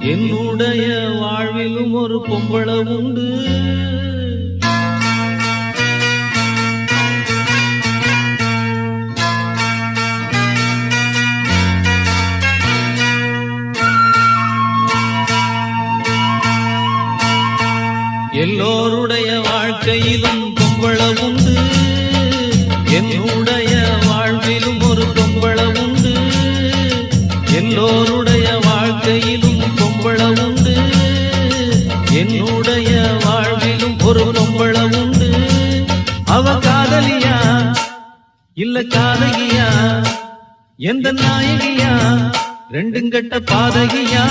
என்னுடைய வாழ்விலும் ஒரு பொம்பள உண்டு. எல்லோருடைய வாழ்க்கையிலும் பொம்பள உண்டு. என்னுடைய வாழ்விலும் ஒரு பொம்பள உண்டு. எல்லோருடைய என்னுடைய வாழ்விலும் ஒரு பொம்பள உண்டு. அவ காதலியா? இல்ல காதகியா எந்த நாயகியா? ரெண்டும் கட்ட பாதகியா?